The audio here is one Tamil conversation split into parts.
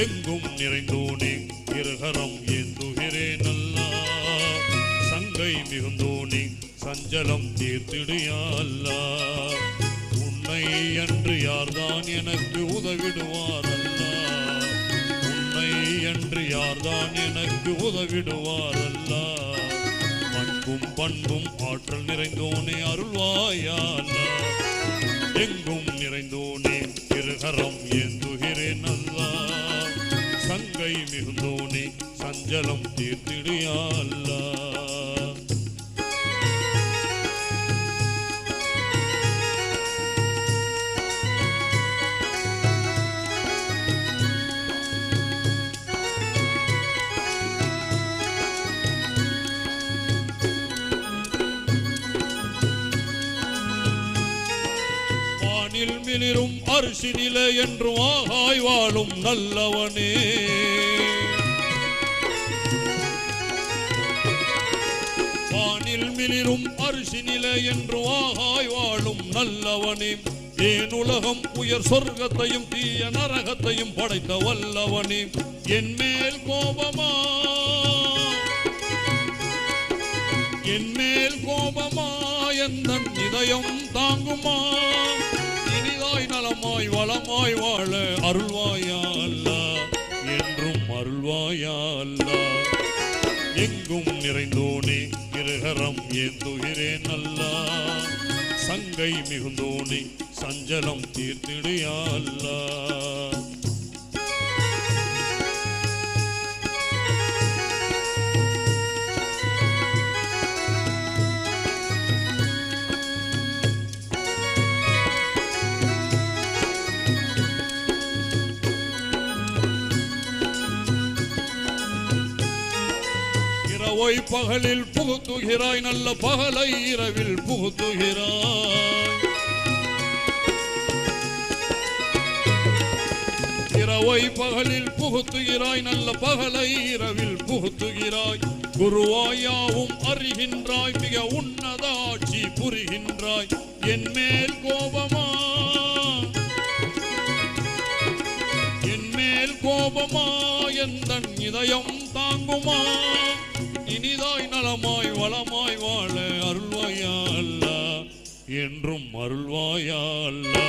எங்கும் நிறைந்தோனே இருகரம் ஏந்துகிறேன் அல்லா சங்கை மிகுந்தோனே சஞ்சலம் தீர்த்திடுயா அல்லா உன்னை அன்று யார்தான் எனக்கு உதவிடுவார் அல்லா உன்னை அன்று யார்தான் எனக்கு உதவிடுவார் அல்லா பண்பும் பண்பும் ஆற்றல் நிறைந்தோனே அருள்வாயா எங்கும் நிறைந்தோனே இருகரம் ஏந்துகிறேன் அல்லா கங்கை மிகுந்தோனே சஞ்சலம் தீர்த்திடுயா அல்லா வானில் மிளிரும் அரிசி நிலை என்று ஆகாய் வாழும் நல்லவனே. வானில் மிளிரும் அரிசி நிலை என்று ஆகாய் வாழும் நல்லவனே. ஏன் உலகம் உயர் சொர்க்கத்தையும் தீய நரகத்தையும் படைத்த வல்லவனே. என் மேல் கோபமா? என் மேல் கோபமா? எந்த இதயம் தாங்குமா? இனிதாய் நலமாய் வளமாய் வாழ அருள்வாயா அல்லா. என்றும் அருள்வாயா அல்லா. எங்கும் நிறைந்தோனே கிரகரம் ஏந்துகிறேன் அல்லா. சங்கை மிகுந்தோனே சஞ்சலம் தீர்த்திடுயா அல்லா. இரவை பகலில் புகுத்துகிறாய் நல்ல பகலை இரவில் புகுத்துகிறாய். இரவை பகலில் புகுத்துகிறாய் நல்ல பகலை இரவில் புகுத்துகிறாய். குருவாயாவும் அறிகின்றாய் மிக உன்னதாட்சி புரிகின்றாய். என் மேல் கோபமா? என் மேல் கோபமா? எந்த இதயம் தாங்குமா? இனிதாய் நலமாய் வளமாய் வாழ அருள்வாயா அல்லா என்றும் அருள்வாயா அல்லா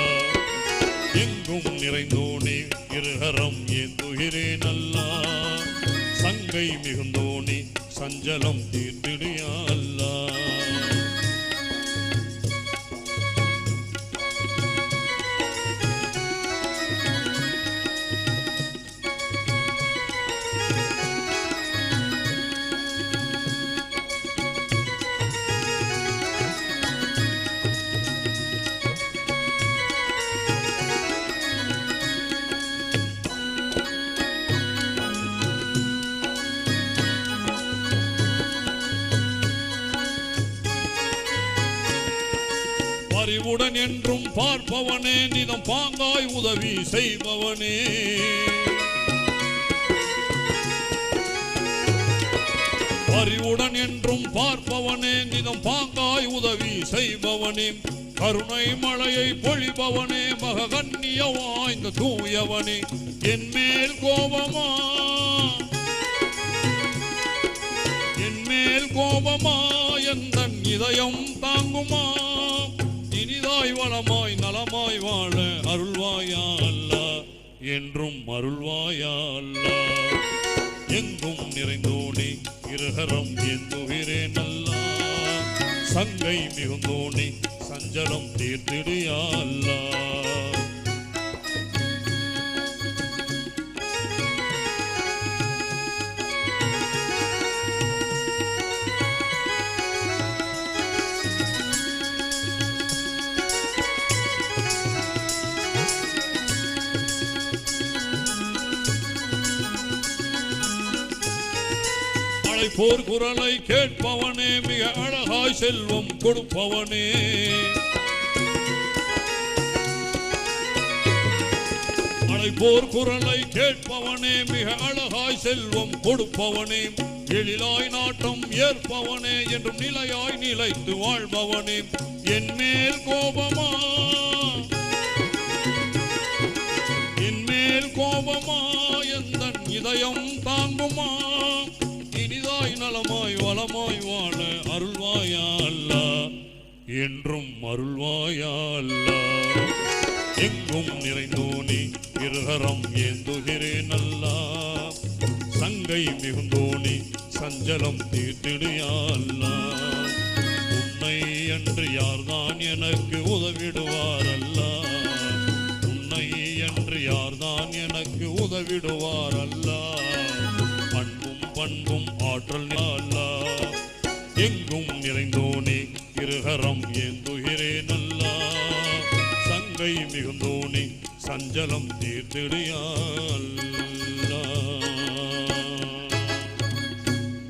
எங்கும் நிறைந்தோனே இருகரம் ஏந்துகிறேன் அல்லா சங்கை மிகுந்தோனே சஞ்சலம் தீர்த்திடுயா அல்லா பரிவுடன் என்றும் பார்ப்பவனே நிதம் பாங்காய் உதவி செய்பவனே. அறிவுடன் என்றும் பார்ப்பவனே நிதம் பாங்காய் உதவி செய்பவனே. கருணை மழையை பொழிபவனே மககண்ணிய வாய்ந்த தூயவனே. என் மேல் கோபமா? என் மேல் கோபமா? எந்தன் இதயம் தாங்குமா? இனிதாய் வளமாய் நலமாய் வாழ அருள்வாயா அல்லா என்றும் அருள்வாயா அல்லா எங்கும் நிறைந்தோனே இருகரம் எந்துகிறே நல்லா சங்கை மிகுந்தோனே சஞ்சலம் தீர்த்திடியா அல்லா அழைப்போர் குரலை கேட்பவனே மிக அழகாய் செல்வம் கொடுப்பவனே. அழைப்போர் குரலை கேட்பவனே மிக அழகாய் செல்வம் கொடுப்பவனே. எழிலாய் நாட்டம் ஏற்பவனே என்றும் நிலையாய் நிலைத்து வாழ்பவனே. என் மேல் கோபம் வாழ அருள்வாயல்லா. என்றும் அருள்வாயல்லா. எங்கும் நிறைந்தோனி இருகரம் ஏந்துகிறேன் அல்லா சங்கை மிகுந்தோனி சஞ்சலம் தீர்த்திடுயால்லா. உன்னை என்று யார்தான் எனக்கு உதவிடுவாரல்லா. உன்னை என்று யார்தான் எனக்கு உதவிடுவாரல்லா. பண்பும் அன்பும் பண்பும் ஆற்றல் அல்லா எங்கும் நிறைந்தோனே இருகரம் ஏந்துகிறே நல்லா சங்கை மிகுந்தோனே சஞ்சலம் தீர்த்திடுயா